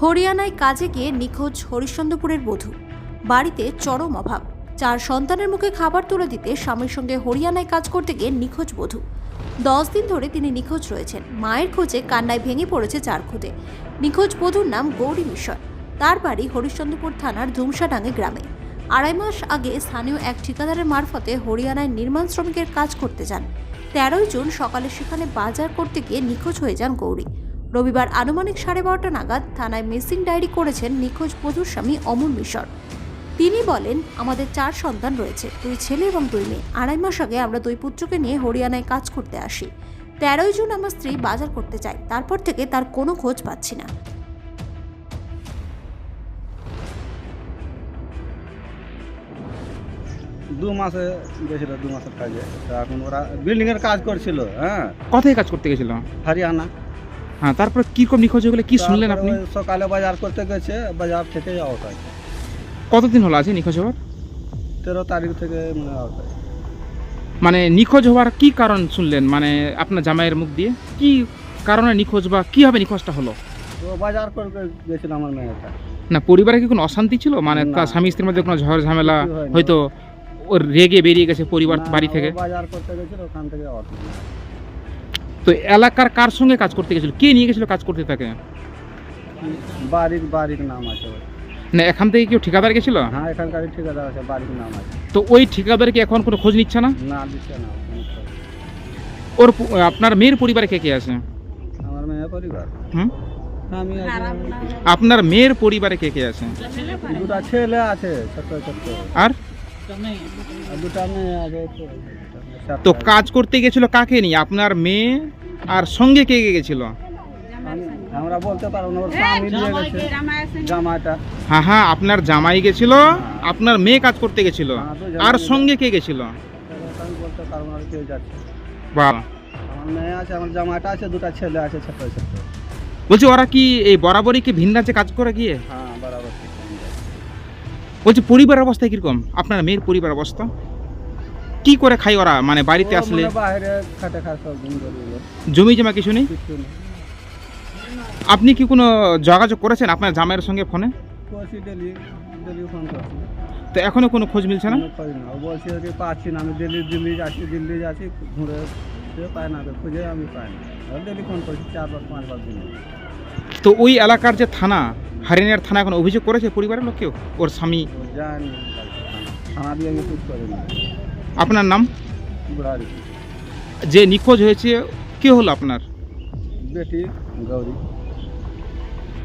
হরিয়ানায় কাজে গিয়ে নিখোঁজ হরিশ্চন্দ্রপুরের বধূ। বাড়িতে চরম অভাব। চার সন্তানের মুখে খাবার তুলে দিতে স্বামীর সঙ্গে হরিয়ানায় কাজ করতে গিয়ে নিখোঁজ বধূ। দশ দিন ধরে তিনি নিখোঁজ রয়েছেন। মায়ের খোঁজে কান্নায় ভেঙে পড়েছে চার খুদে। নিখোঁজ বধূর নাম গৌরী মিশর। তার বাড়ি হরিশ্চন্দ্রপুর থানার ধুমসাডাঙ্গে গ্রামে। আড়াই মাস আগে স্থানীয় এক ঠিকাদারের মারফতে হরিয়ানায় নির্মাণ শ্রমিকের কাজ করতে যান। তেরোই জুন সকালে সেখানে বাজার করতে গিয়ে নিখোঁজ হয়ে যান গৌরী। রবিবার আনুমানিক সাড়ে বারোটা নাগাদ থানায় মিসিং ডায়েরি করেছেন নিখোঁজ বধূর স্বামী অমর মিশর। তিনি বলেন আমাদের চার সন্তান রয়েছে দুই ছেলে এবং দুই মেয়ে। আড়াই মাস আগে আমরা দুই পুত্রকে নিয়ে হরিয়ানায় কাজ করতে আসি। তেরোই জুন আমার স্ত্রী বাজার করতে যায় তারপর থেকে তার কোনো খোঁজ পাচ্ছি না। দু মাসে গেছিল দু মাসের কাজে। এখন ওরা বিল্ডিং এর কাজ করছিল হ্যাঁ। কোথায় কাজ করতে গেছিল? হরিয়ানা। হ্যাঁ তারপর কীরকম নিখোঁজ হয়ে গেলে? কি শুনলেন আপনি? সকালে বাজার করতে গেছে বাজার থেকে আউট হয়। কতদিন হলো আছে নিখোঁজ হওয়ার? তেরো তারিখ থেকে মানে আউট হয়। মানে নিখোঁজ হওয়ার কি কারণ শুনলেন? মানে আপনার জামাইয়ের মুখ দিয়ে? কি কারণে নিখোঁজ বা কীভাবে নিখোঁজটা হলো? তো বাজার করতে গেছিল আমার মেয়েটা। না পরিবারে কি কোনো অশান্তি ছিল? মানে তার স্বামী স্ত্রীর মধ্যে কোনো ঝড় ঝামেলা হয়তো ওর রেগে বেরিয়ে গেছে পরিবার বাড়ি থেকে? বাজার করতে গেছিল ওখান থেকে তো এলাকার কার সঙ্গে কাজ করতে গেছিল? কে নিয়ে গেছিল কাজ করতে তাকে? বাড়ির বাড়ির নাম আছে। না এখান থেকে কেউ ঠিকাদার গেছিল? হ্যাঁ এখানকার ঠিকাদার আছে বাড়ির নাম আছে। তো ওই ঠিকাদার কি এখন কোনো খোঁজ নিচ্ছে না? না দিচ্ছে না ওর আপনার মেয়ের পরিবারে কে কে আছে? আমার পরিবার? হুম? আমি আপনার মেয়ের পরিবারে কে কে আছে? দুটা ছেলে আছে ছোট ছোট। আর? আছে তো কাজ করতে গেছিল কাকে নিয়ে? আপনার মেয়ে আর সঙ্গে কে কে গেছিল? আমরা বলতে পারব না স্বামী নিয়ে গেছে। জামাটা হ্যাঁ হ্যাঁ আপনার জামাই গেছিল আপনার মেয়ে কাজ করতে গেছিল হ্যাঁ, আর সঙ্গে কে গেছিল? সেটা বলতে পারব না কেউ যাচ্ছে বা আমার মেয়ে আছে আমার জামাটা আছে দুটা ছেলে আছে ছোট ছোট। বলছি ওরা কি এই বরাবরই কি ভিন রাজ্যে কাজ করে গিয়ে? হ্যাঁ আছে। বলছি পরিবার অবস্থা কীরকম? আপনার মেয়ের পরিবার অবস্থা? কি করে খাই ওরা? মানে বাড়িতে আসলে? জমি জমা কিছু নেই? আপনি কি কোনো যোগাযোগ করেছেন আপনার জামাইয়ের সঙ্গে ফোনে? তো এখনও কোনো খোঁজ মিলছে না? বলছে পাচ্ছি না আমি দিল্লি দিল্লি যাচ্ছি দিল্লি যাচ্ছি ঘুরে না খুঁজে আমি পাই না। ফোন করছি চারবার পাঁচবার দিনে। তো ওই এলাকার যে থানা হারিয়ানার থানা এখন অভিযোগ করেছে পরিবারের লোক কেউ ওর স্বামী? আপনার নাম? যে নিখোঁজ হয়েছে কে হলো আপনার? বেটি গৌরী।